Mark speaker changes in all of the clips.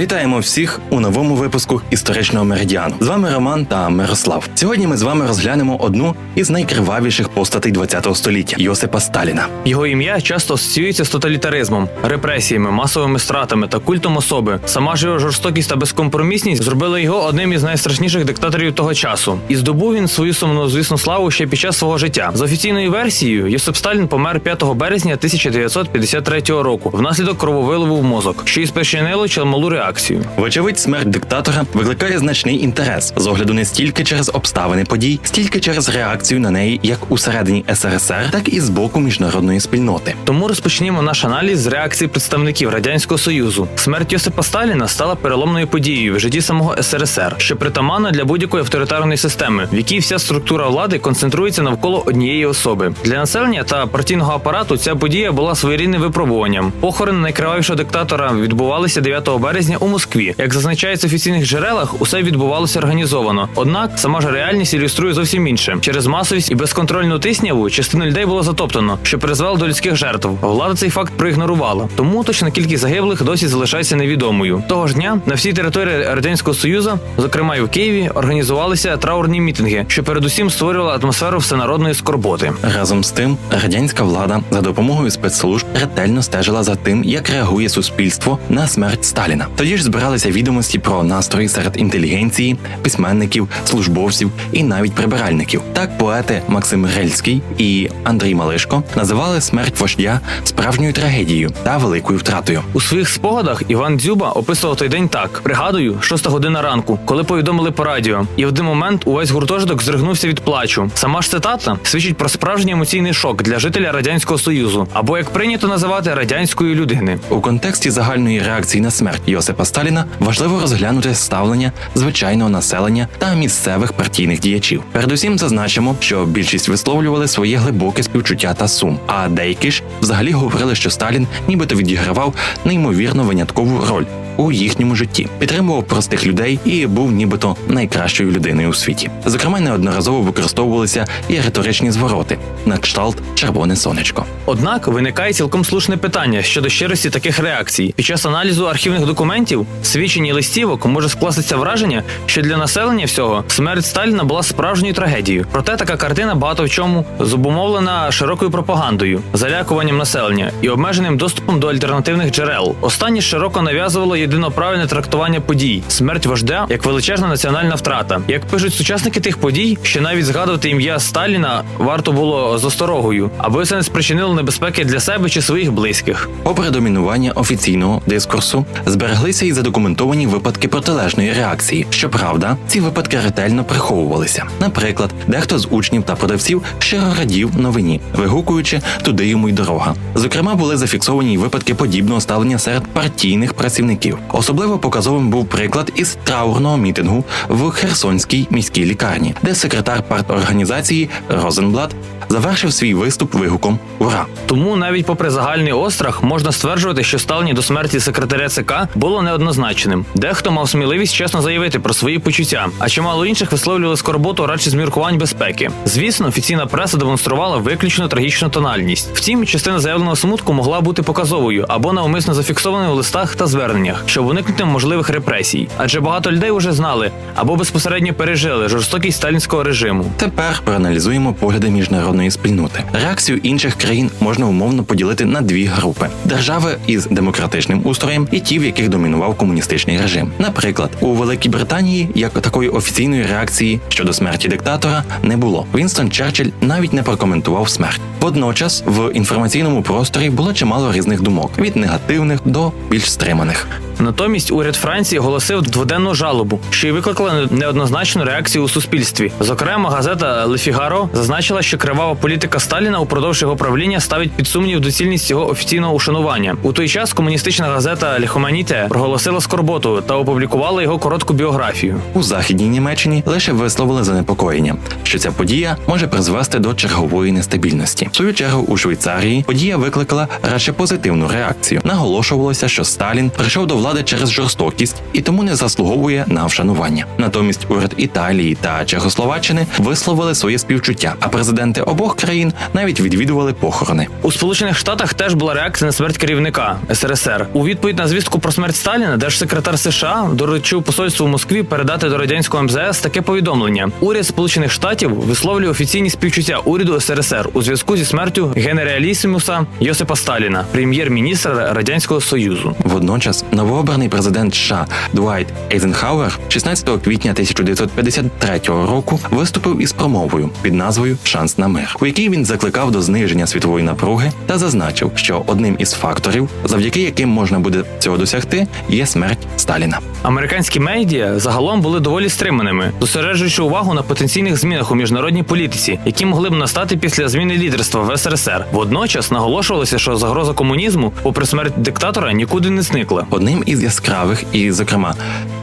Speaker 1: Вітаємо всіх у новому випуску історичного меридіану. З вами Роман та Мирослав. Сьогодні ми з вами розглянемо одну із найкривавіших постатей ХХ століття Йосипа Сталіна.
Speaker 2: Його ім'я часто асоціюється з тоталітаризмом, репресіями, масовими стратами та культом особи. Сама ж його жорстокість та безкомпромісність зробили його одним із найстрашніших диктаторів того часу. І здобув він свою сумнозвісну славу ще під час свого життя. За офіційною версією, Йосип Сталін помер 5 березня 1953 року внаслідок крововиливу в мозок, що і спричинило чималу реакцію.
Speaker 1: Вочевидь, смерть диктатора викликає значний інтерес з огляду не стільки через обставини подій, стільки через реакцію на неї як усередині СРСР, так і з боку міжнародної спільноти.
Speaker 2: Тому розпочнімо наш аналіз з реакції представників радянського союзу. Смерть Йосипа Сталіна стала переломною подією в житті самого СРСР, що притаманна для будь-якої авторитарної системи, в якій вся структура влади концентрується навколо однієї особи. Для населення та партійного апарату ця подія була своєрідним випробуванням. Похорони найкривавішого диктатора відбувалися 9 березня у Москві. Як зазначається в офіційних джерелах, усе відбувалося організовано. Однак сама ж реальність ілюструє зовсім інше. Через масовість і безконтрольну тисняву частину людей було затоптано, що призвело до людських жертв. Влада цей факт проігнорувала. Тому точна кількість загиблих досі залишається невідомою. Того ж дня на всій території радянського союзу, зокрема і в Києві, організувалися траурні мітинги, що передусім створювали атмосферу всенародної скорботи.
Speaker 1: Разом з тим, радянська влада за допомогою спецслужб ретельно стежила за тим, як реагує суспільство на смерть Сталіна. Тоді ж збиралися відомості про настрої серед інтелігенції, письменників, службовців і навіть прибиральників. Так поети Максим Грельський і Андрій Малишко називали смерть вождя справжньою трагедією та великою втратою.
Speaker 2: У своїх спогадах Іван Дзюба описував той день так: пригадую, шоста година ранку, коли повідомили по радіо, і в один момент увесь гуртожиток зригнувся від плачу. Сама ж цитата свідчить про справжній емоційний шок для жителя радянського союзу, або як прийнято називати радянської людини.
Speaker 1: У контексті загальної реакції на смерть Йосипа Сталіна важливо розглянути ставлення звичайного населення та місцевих партійних діячів. Передусім зазначимо, що більшість висловлювали своє глибоке співчуття та сум, а деякі ж взагалі говорили, що Сталін нібито відігравав неймовірно виняткову роль. У їхньому житті підтримував простих людей і був нібито найкращою людиною у світі. Зокрема, неодноразово використовувалися і риторичні звороти на кшталт червоне сонечко.
Speaker 2: Однак виникає цілком слушне питання щодо щирості таких реакцій. Під час аналізу архівних документів, свідчень і листівок може скластися враження, що для населення всього смерть Сталіна була справжньою трагедією. Проте така картина багато в чому зобумовлена широкою пропагандою, залякуванням населення і обмеженим доступом до альтернативних джерел. Останні широко нав'язувало єдиноправильне трактування подій, смерть вождя як величезна національна втрата. Як пишуть сучасники тих подій, що навіть згадувати ім'я Сталіна варто було з осторогою, аби це не спричинило небезпеки для себе чи своїх близьких.
Speaker 1: Попри домінування офіційного дискурсу, збереглися і задокументовані випадки протилежної реакції. Щоправда, ці випадки ретельно приховувалися. Наприклад, дехто з учнів та продавців щиро радів новині, вигукуючи туди йому й дорога. Зокрема, були зафіксовані й випадки подібного ставлення серед партійних працівників. Особливо показовим був приклад із траурного мітингу в Херсонській міській лікарні, де секретар парторганізації Розенблат завершив свій виступ вигуком Ура!
Speaker 2: Тому навіть попри загальний острах можна стверджувати, що ставлення до смерті секретаря ЦК було неоднозначним. Дехто мав сміливість чесно заявити про свої почуття, а чимало інших висловлювали скорботу радше з міркувань безпеки. Звісно, офіційна преса демонструвала виключно трагічну тональність. Втім, частина заявленого смутку могла бути показовою або навмисно зафіксованою в листах та зверненнях, щоб уникнути можливих репресій. Адже багато людей вже знали або безпосередньо пережили жорстокість сталінського режиму.
Speaker 1: Тепер проаналізуємо погляди міжнародної спільноти. Реакцію інших країн можна умовно поділити на дві групи: держави із демократичним устроєм і ті, в яких домінував комуністичний режим. Наприклад, у Великій Британії як такої офіційної реакції щодо смерті диктатора не було. Вінстон Черчилль навіть не прокоментував смерть. Водночас в інформаційному просторі було чимало різних думок від негативних до більш стриманих.
Speaker 2: Натомість уряд Франції оголосив дводенну жалобу, що й викликала неоднозначну реакцію у суспільстві. Зокрема, газета Le Figaro зазначила, що кривава політика Сталіна упродовж його правління ставить під сумнів доцільність його офіційного ушанування. У той час комуністична газета Ліхоманіте проголосила скорботу та опублікувала його коротку біографію.
Speaker 1: У західній Німеччині лише висловили занепокоєння, що ця подія може призвести до чергової нестабільності. В свою чергу у Швейцарії подія викликала радше позитивну реакцію. Наголошувалося, що Сталін прийшов до влади через жорстокість і тому не заслуговує на вшанування. Натомість уряд Італії та Чехословаччини висловили своє співчуття, а президенти обох країн навіть відвідували похорони.
Speaker 2: У Сполучених Штатах теж була реакція на смерть керівника СРСР. У відповідь на звістку про смерть Сталіна, держсекретар США доручив посольству в Москві передати до радянського МЗС таке повідомлення: уряд Сполучених Штатів висловлює офіційні співчуття уряду СРСР у зв'язку зі смертю генералісімуса Йосипа Сталіна, прем'єр-міністра радянського союзу.
Speaker 1: Водночас новообраний президент США Дуайт Ейзенхауер 16 квітня 1953 року виступив із промовою під назвою Шанс на мир, у якій він закликав до зниження світової напруги та зазначив, що одним із факторів, завдяки яким можна буде цього досягти, є смерть Сталіна.
Speaker 2: Американські медіа загалом були доволі стриманими, зосереджуючи увагу на потенційних змінах у міжнародній політиці, які могли б настати після зміни лідерства в СРСР. Водночас наголошувалося, що загроза комунізму, попри смерть диктатора, нікуди не зникла.
Speaker 1: Одним із яскравих і, зокрема,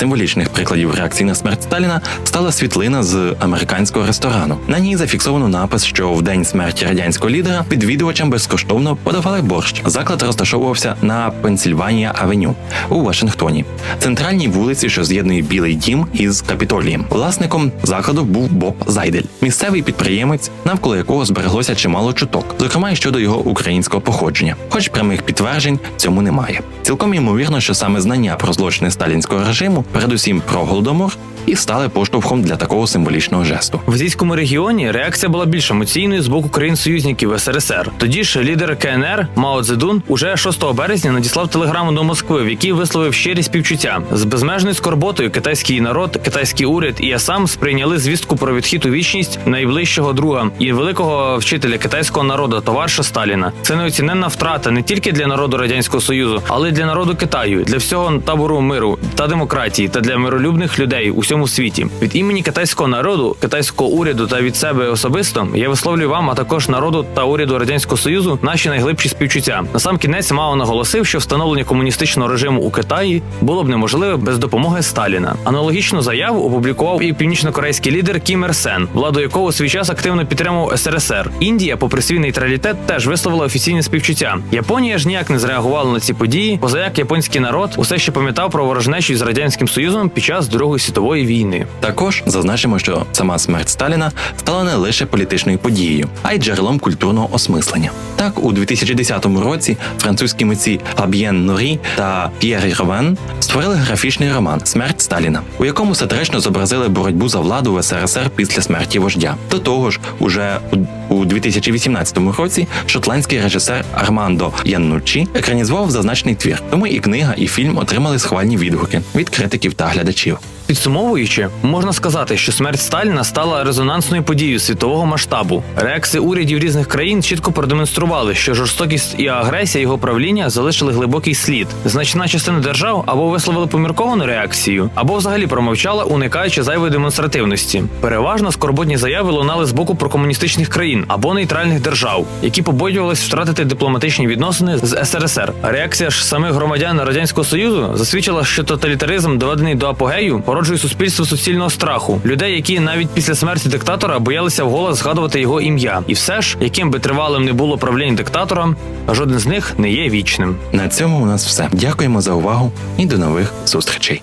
Speaker 1: символічних прикладів реакції на смерть Сталіна стала світлина з американського ресторану. На ній зафіксовано напис, що в день смерті радянського лідера відвідувачам безкоштовно подавали борщ. Заклад розташовувався на Пенсільванія Авеню у Вашингтоні, центральній вулиці, що з'єднує Білий Дім із Капітолієм. Власником закладу був Боб Зайдель, місцевий підприємець, навколо якого збереглося чимало чуток, зокрема й щодо його українського походження. Хоч прямих підтверджень цьому немає. Цілком ймовірно, що саме знання про злочини сталінського режиму, передусім про голодомор, і стали поштовхом для такого символічного жесту.
Speaker 2: В азійському регіоні реакція була більш емоційною з боку країн-союзників СРСР. Тоді ж лідер КНР Мао Цзедун уже 6 березня надіслав телеграму до Москви, в якій висловив щирі співчуття з безмежною скорботою. Китайський народ, китайський уряд і я сам сприйняли звістку про відхід у вічність найближчого друга і великого вчителя китайського народу, товариша Сталіна. Це неоціненна втрата не тільки для народу радянського союзу, але й для народу Китаю, для всього табору миру та демократії та для миролюбних людей всьому світі. Від імені китайського народу, китайського уряду та від себе особисто я висловлюю вам, а також народу та уряду радянського союзу наші найглибші співчуття. На сам кінець Мао наголосив, що встановлення комуністичного режиму у Китаї було б неможливе без допомоги Сталіна. Аналогічну заяву опублікував і північно-корейський лідер Кім Ір Сен, владу якого свій час активно підтримував СРСР. Індія, попри свій нейтралітет, теж висловила офіційне співчуття. Японія ж ніяк не зреагувала на ці події, позаяк японський народ усе ще пам'ятав про ворожнечу з радянським союзом під час Другої світової війни.
Speaker 1: Також зазначимо, що сама смерть Сталіна стала не лише політичною подією, а й джерелом культурного осмислення. Так, у 2010 році французькі митці Фаб'єн Норі та П'єр Ровен створили графічний роман Смерть Сталіна, у якому сатирично зобразили боротьбу за владу в СРСР після смерті вождя. До того ж, уже у- у 2018 році шотландський режисер Армандо Яннучі екранізував зазначений твір. Тому і книга, і фільм отримали схвальні відгуки від критиків та глядачів.
Speaker 2: Підсумовуючи, можна сказати, що смерть Сталіна стала резонансною подією світового масштабу. Реакції урядів різних країн чітко продемонстрували, що жорстокість і агресія його правління залишили глибокий слід. Значна частина держав або висловили помірковану реакцію, або взагалі промовчала, уникаючи зайвої демонстративності. Переважно скорботні заяви лунали з боку прокомуністичних країн або нейтральних держав, які побоювались втратити дипломатичні відносини з СРСР. Реакція ж самих громадян радянського союзу засвідчила, що тоталітаризм, доведений до апогею, породжує суспільство суцільного страху людей, які навіть після смерті диктатора боялися вголос згадувати його ім'я. І все ж, яким би тривалим не було правління диктатора, жоден з них не є вічним.
Speaker 1: На цьому у нас все. Дякуємо за увагу і до нових зустрічей.